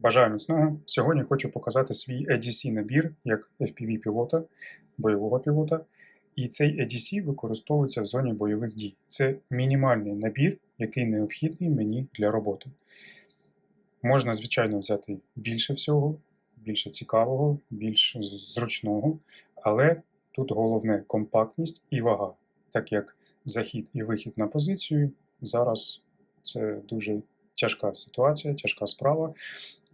Бажаю міцного. Сьогодні хочу показати свій ADC набір як FPV-пілота, бойового пілота. І цей ADC використовується в зоні бойових дій. Це мінімальний набір, який необхідний мені для роботи. Можна, звичайно, взяти більше всього, більше цікавого, більш зручного, але тут головне компактність і вага, так як захід і вихід на позицію зараз це дуже тяжка ситуація, тяжка справа,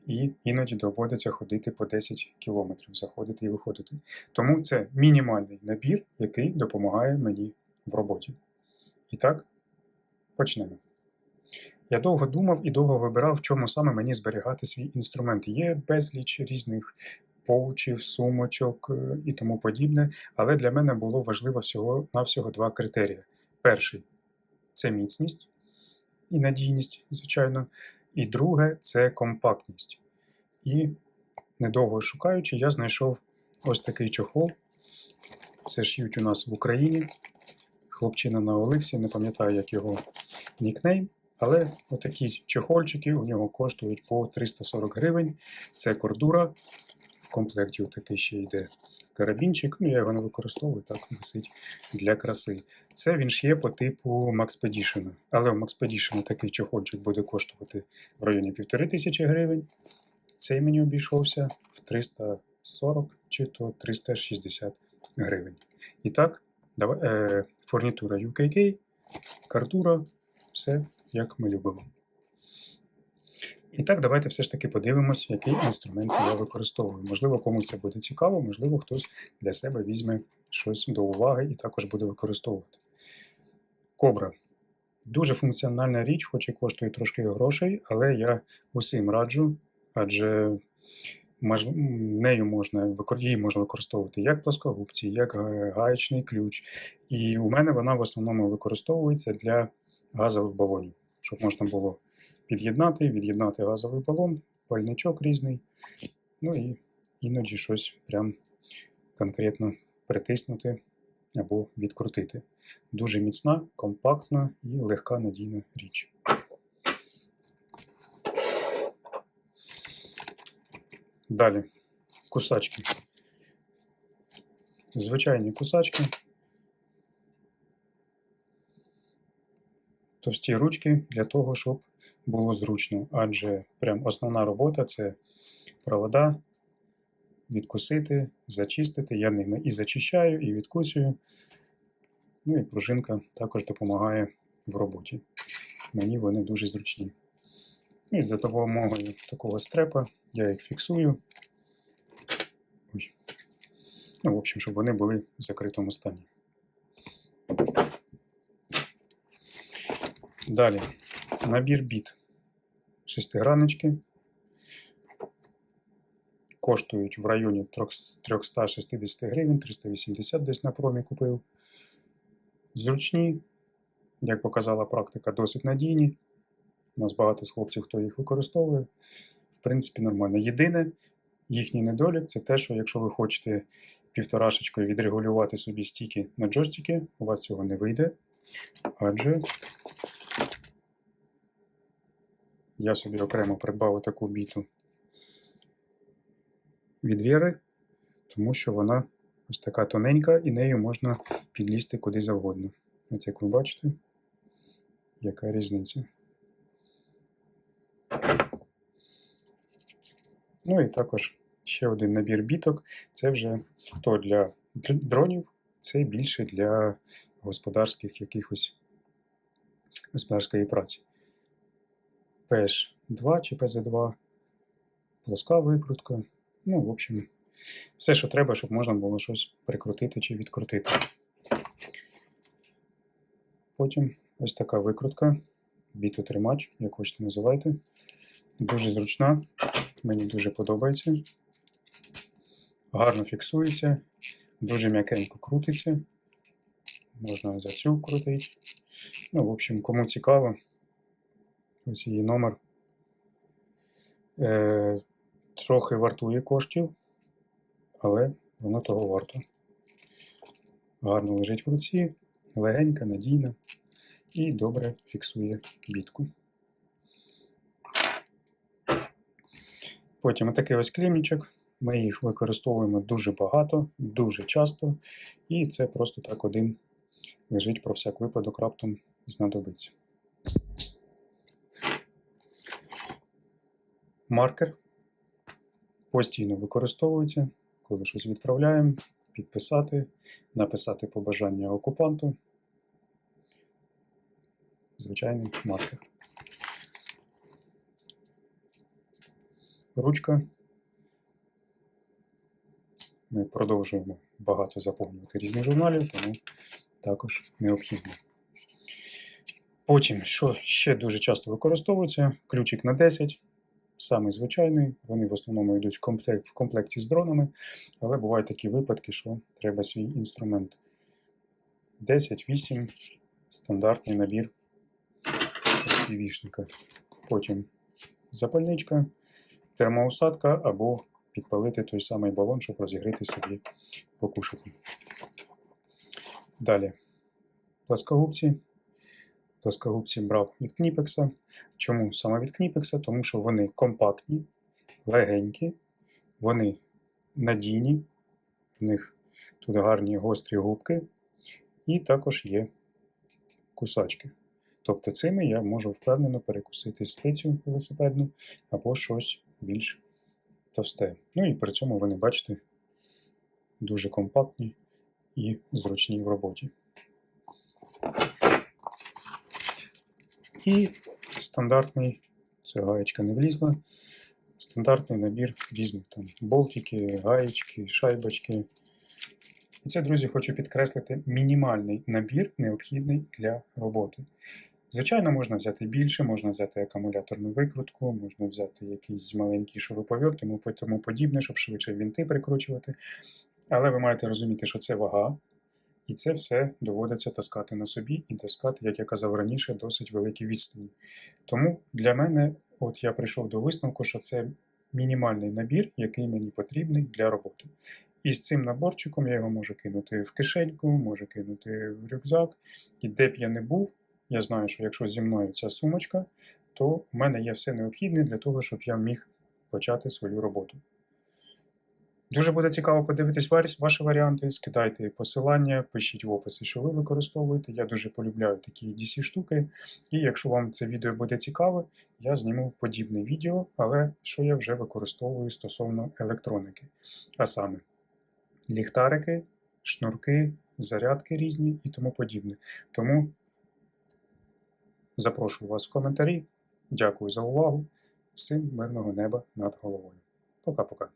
і іноді доводиться ходити по 10 кілометрів, заходити і виходити. Тому це мінімальний набір, який допомагає мені в роботі. І так, почнемо. Я довго думав і довго вибирав, в чому саме мені зберігати свій інструмент. Є безліч різних поучів, сумочок е, і тому подібне, але для мене було важливо всього навсього два критерії. Перший це міцність і надійність, звичайно. І друге це компактність. І недовго шукаючи, я знайшов ось такий чохол. Це ш'ють у нас в Україні. Хлопчина на Олексі, не пам'ятаю, як його нікнейм. Але отакі чохольчики у нього коштують по 340 гривень. Це кордура. В комплекті отакий ще йде карабінчик. Ну, я його не використовую, так висить для краси. Це він ж є по типу Maxpedition. Але у Maxpedition такий чохольчик буде коштувати в районі 1500 гривень. Цей мені обійшовся в 340 чи то 360 гривень. І так, давай, е, фурнітура UKK, картура, все як ми любимо. І так, давайте все ж таки подивимось, який інструмент я використовую. Можливо, комусь це буде цікаво, можливо, хтось для себе візьме щось до уваги і також буде використовувати. Кобра. Дуже функціональна річ, хоч і коштує трошки грошей, але я усім раджу, адже нею можна, її можна використовувати як плоскогубці, як га- гаєчний ключ. І у мене вона в основному використовується для газових балонів, щоб можна було під'єднати, від'єднати газовий балон, пальничок різний, ну і іноді щось прям конкретно притиснути або відкрутити. Дуже міцна, компактна і легка надійна річ. Далі кусачки. Звичайні кусачки. Товсті ручки для того, щоб було зручно. Адже прям основна робота це провода, відкусити, зачистити. Я ними і зачищаю, і відкусюю. Ну і пружинка також допомагає в роботі. Мені вони дуже зручні. І за допомогою такого стрепа я їх фіксую. Ой. Ну, в общем, щоб вони були в закритому стані. Далі. Набір біт. Шестиграннички. Коштують в районі 360 гривень, 380 десь на промі купив. Зручні, як показала практика, досить надійні. У нас багато з хлопців, хто їх використовує. В принципі, нормально. Єдине, їхній недолік це те, що якщо ви хочете півторашечкою відрегулювати собі стіки на джойстики, у вас цього не вийде. Адже я собі окремо придбав таку біту від Вєри, тому що вона ось така тоненька і нею можна підлізти куди завгодно. От як ви бачите, яка різниця. Ну і також ще один набір біток. Це вже то для дронів, це більше для господарських якихось господарської праці. PH2 чи PZ2, плоска викрутка. Ну, в общем, все, що треба, щоб можна було щось прикрутити чи відкрутити. Потім ось така викрутка, бітотримач, як хочете називайте. Дуже зручна, мені дуже подобається. Гарно фіксується, дуже м'якенько крутиться. Можна за цю крутити. Ну, в общем, кому цікаво, ось її номер. Е, трохи вартує коштів, але воно того варто. Гарно лежить в руці, легенька, надійна і добре фіксує бітку. Потім отакий ось клімнічок. Ми їх використовуємо дуже багато, дуже часто, і це просто так один лежить про всяк випадок, раптом знадобиться. Маркер постійно використовується, коли щось відправляємо, підписати, написати побажання окупанту. Звичайний маркер. Ручка. Ми продовжуємо багато заповнювати різних журналів, тому також необхідно. Потім, що ще дуже часто використовується, ключик на 10, самий звичайний. Вони в основному йдуть в комплект, в комплекті з дронами, але бувають такі випадки, що треба свій інструмент. 10, 8, стандартний набір співішника. Потім запальничка, термоусадка або підпалити той самий балон, щоб розігріти собі, покушати. Далі плоскогубці. Плоскогубці брав від Кніпекса. Чому саме від Кніпекса? Тому що вони компактні, легенькі, вони надійні, в них тут гарні гострі губки, і також є кусачки. Тобто цими я можу впевнено перекусити стицю велосипедну або щось більш товсте. Ну і при цьому вони, бачите, дуже компактні і зручні в роботі. І стандартний, це гаєчка не влізла, стандартний набір різних там болтики, гаєчки, шайбочки. І це, друзі, хочу підкреслити мінімальний набір, необхідний для роботи. Звичайно, можна взяти більше, можна взяти акумуляторну викрутку, можна взяти якийсь маленький шуруповерт, тому подібне, щоб швидше вінти прикручувати. Але ви маєте розуміти, що це вага, і це все доводиться таскати на собі і таскати, як я казав раніше, досить великі відстані. Тому для мене, от я прийшов до висновку, що це мінімальний набір, який мені потрібний для роботи. І з цим наборчиком я його можу кинути в кишеньку, можу кинути в рюкзак. І де б я не був, я знаю, що якщо зі мною ця сумочка, то в мене є все необхідне для того, щоб я міг почати свою роботу. Дуже буде цікаво подивитись ваші варіанти, скидайте посилання, пишіть в описі, що ви використовуєте. Я дуже полюбляю такі DC штуки. І якщо вам це відео буде цікаве, я зніму подібне відео, але що я вже використовую стосовно електроніки. А саме ліхтарики, шнурки, зарядки різні і тому подібне. Тому запрошую вас в коментарі. Дякую за увагу. Всім мирного неба над головою. Пока-пока.